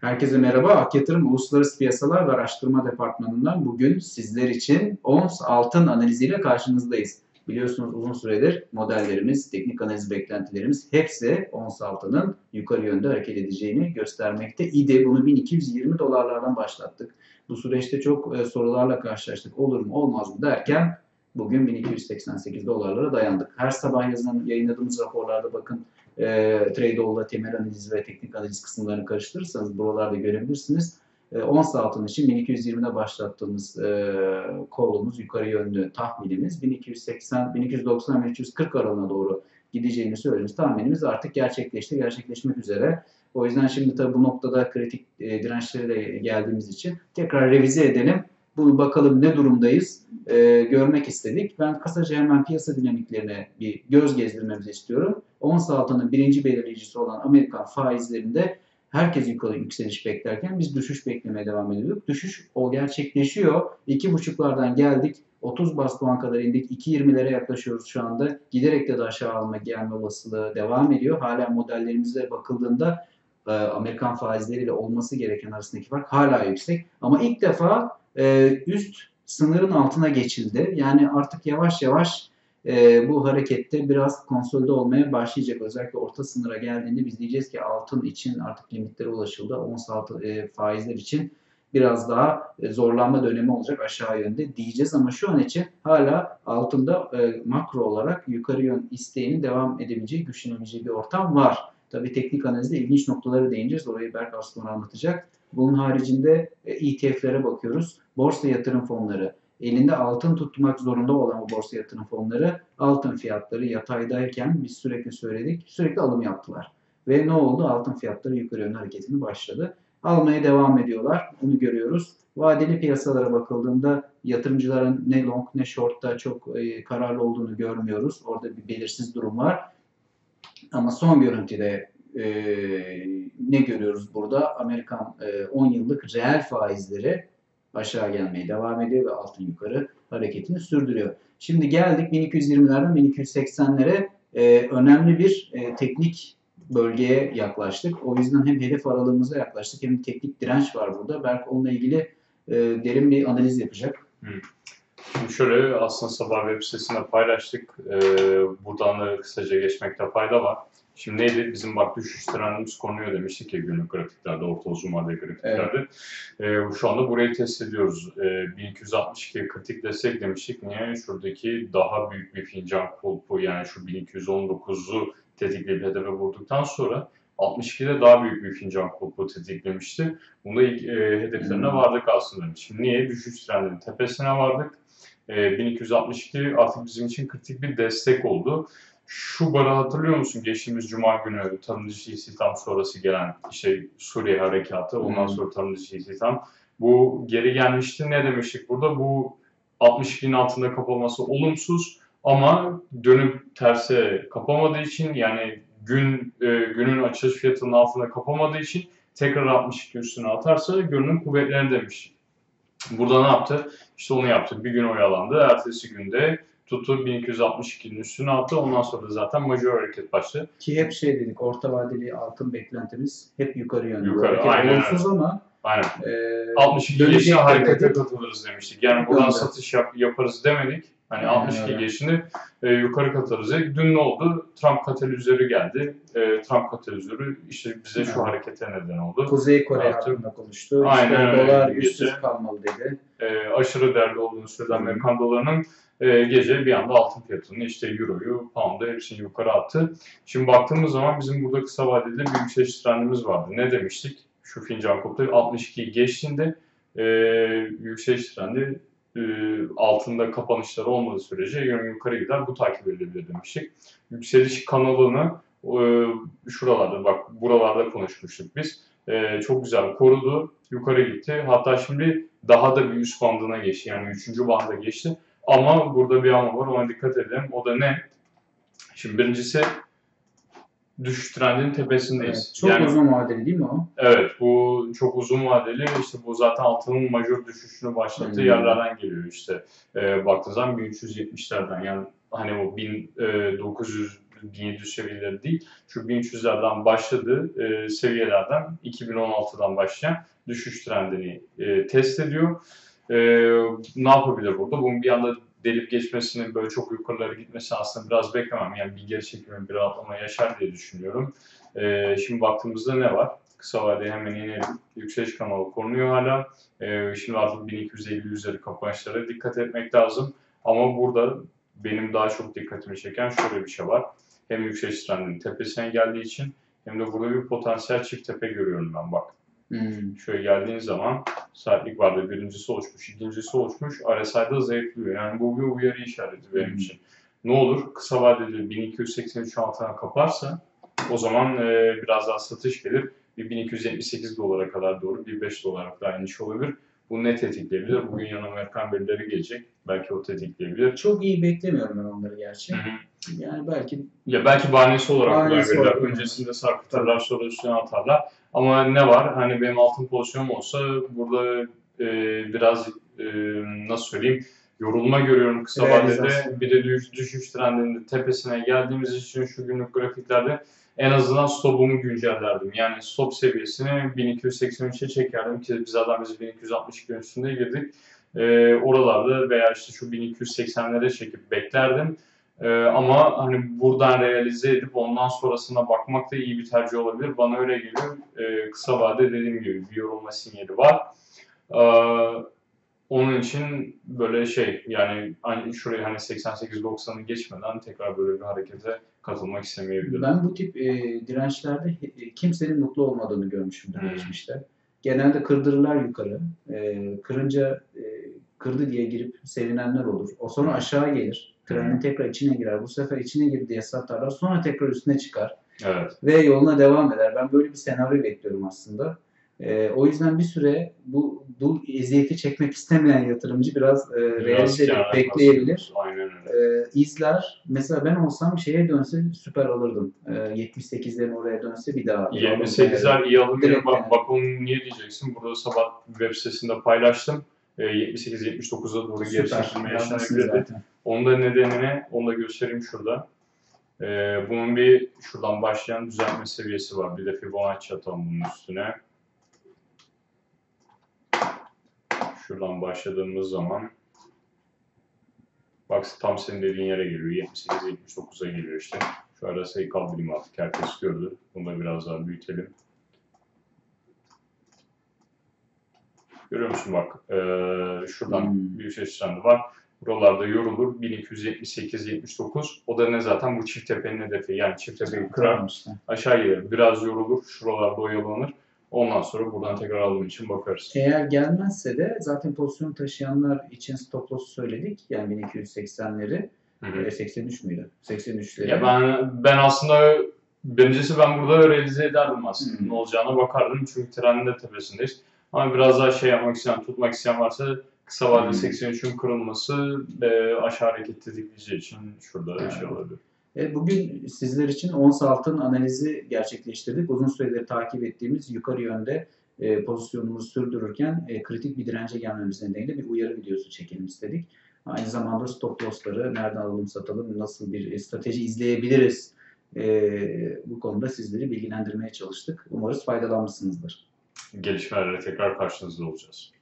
Herkese merhaba. Ak Yatırım Uluslararası Piyasalar ve Araştırma Departmanı'ndan bugün sizler için ONS altın analiziyle karşınızdayız. Biliyorsunuz uzun süredir modellerimiz, teknik analiz beklentilerimiz hepsi ONS altının yukarı yönde hareket edeceğini göstermekte idi. Bunu 1220 dolarlardan başlattık. Bu süreçte çok e, sorularla karşılaştık. Olur mu olmaz mı derken bugün 1288 dolarlara dayandık. Her sabah yazılan yayınladığımız raporlarda bakın e, Tradeall'da temel analiz ve teknik analiz kısımlarını karıştırırsanız buralarda görebilirsiniz. E, ons altın için 1220'de başlattığımız e, kolumuz, yukarı yönlü tahminimiz 1280, 1290, 1340 aralığına doğru gideceğini söylediğimiz tahminimiz artık gerçekleşti, gerçekleşmek üzere. O yüzden şimdi tabii bu noktada kritik e, dirençlere de geldiğimiz için tekrar revize edelim. Bunu bakalım ne durumdayız e, görmek istedik. Ben kısaca hemen piyasa dinamiklerine bir göz gezdirmemizi istiyorum. Ons altının birinci belirleyicisi olan Amerikan faizlerinde herkes yukarı yükseliş beklerken biz düşüş beklemeye devam ediyorduk. Düşüş o gerçekleşiyor. 2.5'lardan geldik. 30 bas puan kadar indik. 2.20'lere yaklaşıyoruz şu anda. Giderek de, de aşağı alma gelme olasılığı devam ediyor. Hala modellerimize bakıldığında e, Amerikan faizleriyle olması gereken arasındaki fark hala yüksek. Ama ilk defa e, üst sınırın altına geçildi. Yani artık yavaş yavaş e, bu harekette biraz konsolide olmaya başlayacak. Özellikle orta sınıra geldiğinde biz diyeceğiz ki altın için artık limitlere ulaşıldı. Ons altı e, faizler için biraz daha e, zorlanma dönemi olacak aşağı yönde diyeceğiz ama şu an için hala altında e, makro olarak yukarı yön isteğinin devam edebileceği, güçlenebileceği bir ortam var. Tabii teknik analizde ilginç noktaları değineceğiz. Orayı Berk sonra anlatacak. Bunun haricinde ETF'lere bakıyoruz. Borsa yatırım fonları, elinde altın tutmak zorunda olan bu borsa yatırım fonları altın fiyatları yataydayken biz sürekli söyledik, sürekli alım yaptılar. Ve ne oldu? Altın fiyatları yukarı yönlü hareketini başladı. Almaya devam ediyorlar. Bunu görüyoruz. Vadeli piyasalara bakıldığında yatırımcıların ne long ne short'ta çok e, kararlı olduğunu görmüyoruz. Orada bir belirsiz durum var. Ama son görüntüde e, ne görüyoruz burada? Amerikan e, 10 yıllık reel faizleri aşağı gelmeye devam ediyor ve altın yukarı hareketini sürdürüyor. Şimdi geldik 1220'lerden 1280'lere e, önemli bir e, teknik bölgeye yaklaştık. O yüzden hem hedef aralığımıza yaklaştık hem teknik direnç var burada. Belki onunla ilgili e, derin bir analiz yapacak. Şimdi şöyle aslında sabah web sitesinde paylaştık. Ee, buradan da kısaca geçmekte fayda var. Şimdi neydi? Bizim bak düşüş trendimiz konuyor demiştik ya günlük grafiklerde, orta uzun vadeli grafiklerde. Evet. Ee, şu anda burayı test ediyoruz. Ee, 1262 kritik destek demiştik. Niye? Şuradaki daha büyük bir fincan kulpu yani şu 1219'u tetikleyip hedefe vurduktan sonra 62'de daha büyük bir fincan kulpu tetiklemişti. Bunda ilk e, hedeflerine hmm. vardık aslında. Şimdi niye? Düşüş trendinin tepesine vardık. E, 1262 artık bizim için kritik bir destek oldu şu barı hatırlıyor musun? Geçtiğimiz Cuma günü tarım dışı istihdam sonrası gelen işte Suriye harekatı, ondan sonra tarım dışı istihdam. Bu geri gelmişti. Ne demiştik burada? Bu 62'nin altında kapaması olumsuz ama dönüp terse kapamadığı için yani gün e, günün açılış fiyatının altında kapamadığı için tekrar 62 üstüne atarsa görünüm kuvvetleri demiş. Burada ne yaptı? İşte onu yaptı. Bir gün oyalandı. Ertesi günde tuttu 1262'nin üstüne attı. Ondan sonra da zaten major hareket başladı. Ki hep şey dedik orta vadeli altın beklentimiz hep yukarı yönlü. Yukarı aynen. Olumsuz ama Aynen. E, 62 geçince harekete katılırız demiştik. Yani buradan satış yap, yaparız demedik. Hani Aynen 62 öyle. geçini e, yukarı katarız. Dün ne oldu? Trump katalizörü geldi. E, Trump katalizörü işte bize şu harekete neden oldu. Kuzey Kore hakkında konuştu. Aynen işte dolar üstsüz kalmalı dedi. E, aşırı değerli olduğunu söyledi Amerikan dolarının e, gece bir anda altın fiyatını işte euroyu, pound'u hepsini yukarı attı. Şimdi baktığımız zaman bizim burada kısa vadeli bir yükseliş trendimiz vardı. Ne demiştik? Şu fincan koptu 62'yi geçtiğinde e, yükseliş trendi e, altında kapanışları olmadığı sürece yön yukarı gider. Bu takip edilebilir demiştik. Yükseliş kanalını e, şuralarda bak buralarda konuşmuştuk biz. E, çok güzel korudu. Yukarı gitti. Hatta şimdi daha da bir üst bandına geçti. Yani üçüncü banda geçti. Ama burada bir ama var ona dikkat edelim. O da ne? Şimdi birincisi düşüş trendinin tepesindeyiz. Evet, çok yani, uzun vadeli değil mi o? Evet bu çok uzun vadeli. İşte bu zaten altının majör düşüşünü başlattığı hmm. yerlerden geliyor işte. E, baktığınız zaman 1370'lerden yani hani o 1900 1700 seviyeleri değil. Şu 1300'lerden başladığı e, seviyelerden 2016'dan başlayan düşüş trendini e, test ediyor. E, ne yapabilir burada? Bunun bir anda delip geçmesini, böyle çok yukarılara gitmesi aslında biraz beklemem. Yani bir geri çekimi, bir rahatlama yaşar diye düşünüyorum. E, şimdi baktığımızda ne var? Kısa vadede hemen inelim. Yükseliş kanalı korunuyor hala. E, şimdi artık 1250 üzeri kapanışlara dikkat etmek lazım. Ama burada benim daha çok dikkatimi çeken şöyle bir şey var. Hem yükseliş trendinin tepesine geldiği için hem de burada bir potansiyel çift tepe görüyorum ben bak. Hmm. Şöyle geldiğin zaman saatlik vardı birincisi oluşmuş, ikincisi oluşmuş. RSI'da zayıflıyor. Yani bu bir uyarı işareti benim Hı. için. Ne olur? Kısa vadede 1283 altına kaparsa o zaman e, biraz daha satış gelir. Bir 1278 dolara kadar doğru bir 5 dolara kadar iniş olabilir. Bu ne tetikleyebilir? Bugün yan Amerikan verileri gelecek. Belki o tetikleyebilir. Çok iyi beklemiyorum ben onları gerçi. Hı hı. Yani belki Ya belki bahanesi olarak Bahanesi kullanabilirler. olarak. Öncesinde sarkıtırlar, sonra üstüne atarlar. Ama ne var? Hani benim altın pozisyonum olsa burada e, biraz e, nasıl söyleyeyim yorulma görüyorum kısa vadede. Bir de düş, düşüş trendinin tepesine geldiğimiz için şu günlük grafiklerde en azından stopumu güncellerdim. Yani stop seviyesini 1283'e çekerdim ki biz zaten biz 1262 üstünde girdik. E, oralarda veya işte şu 1280'lere çekip beklerdim. Ee, ama hani buradan realize edip ondan sonrasına bakmak da iyi bir tercih olabilir. Bana öyle geliyor. Ee, kısa vade dediğim gibi bir yorulma sinyali var. Ee, onun için böyle şey yani hani şuraya hani 88-90'ı geçmeden tekrar böyle bir harekete katılmak istemeyebilirim. ben bu tip e, dirençlerde e, kimsenin mutlu olmadığını görmüşümdür Hmm. geçmişte. Genelde kırdırırlar yukarı. E, kırınca e, kırdı diye girip sevinenler olur. O sonra Hmm. aşağı gelir. Trendin tekrar içine girer. Bu sefer içine girdi diye satarlar. Sonra tekrar üstüne çıkar. Evet. ve yoluna devam eder. Ben böyle bir senaryo bekliyorum aslında. Ee, o yüzden bir süre bu bu eziyeti çekmek istemeyen yatırımcı biraz e, kenara bekleyebilir. Aynen öyle. Ee, izler. Mesela ben olsam şeye dönse süper alırdım. Ee, 78'lerin oraya dönse bir daha. 78'ler iyi yeri. Bak, bak onu niye diyeceksin? Burada sabah web sitesinde paylaştım. Ee, 78-79'a doğru geri çekilme yaşanabilirdi. Onun da nedenini onu da göstereyim şurada. Ee, bunun bir şuradan başlayan düzeltme seviyesi var. Bir de Fibonacci atalım bunun üstüne. Şuradan başladığımız zaman bak tam senin dediğin yere geliyor. 78-79'a geliyor işte. Şu arasayı kaldırayım artık. Herkes gördü. Bunu da biraz daha büyütelim. Görüyor musun bak. Ee, şuradan Hmm. bir yükseliş trendi var. Buralarda yorulur. 1278-79. O da ne zaten? Bu çift tepenin hedefi. Yani çift tepeyi kırar. Aşağı gelir. Biraz yorulur. Şuralarda oyalanır. Ondan sonra buradan tekrar alım için bakarız. Eğer gelmezse de zaten pozisyon taşıyanlar için stop loss'u söyledik. Yani 1280'leri. Hı hı. E, 83 müydü? 83'leri. Ya ben ben aslında birincisi ben burada realize ederdim aslında. Hı. Ne olacağına bakardım. Çünkü trendin de tepesindeyiz. Ama biraz daha şey yapmak isteyen, tutmak isteyen varsa kısa vadede Hı. 83'ün kırılması e, aşağı hareket tetikleyeceği için şurada Evet. şey olabilir. E, Bugün sizler için ons altın analizi gerçekleştirdik. Uzun süredir takip ettiğimiz yukarı yönde e, pozisyonumuzu sürdürürken e, kritik bir dirence gelmemiz nedeniyle bir uyarı videosu çekelim istedik. Aynı zamanda stop loss'ları nereden alalım satalım, nasıl bir strateji izleyebiliriz bu konuda sizleri bilgilendirmeye çalıştık. Umarız faydalanmışsınızdır. Gelişmelerle tekrar karşınızda olacağız.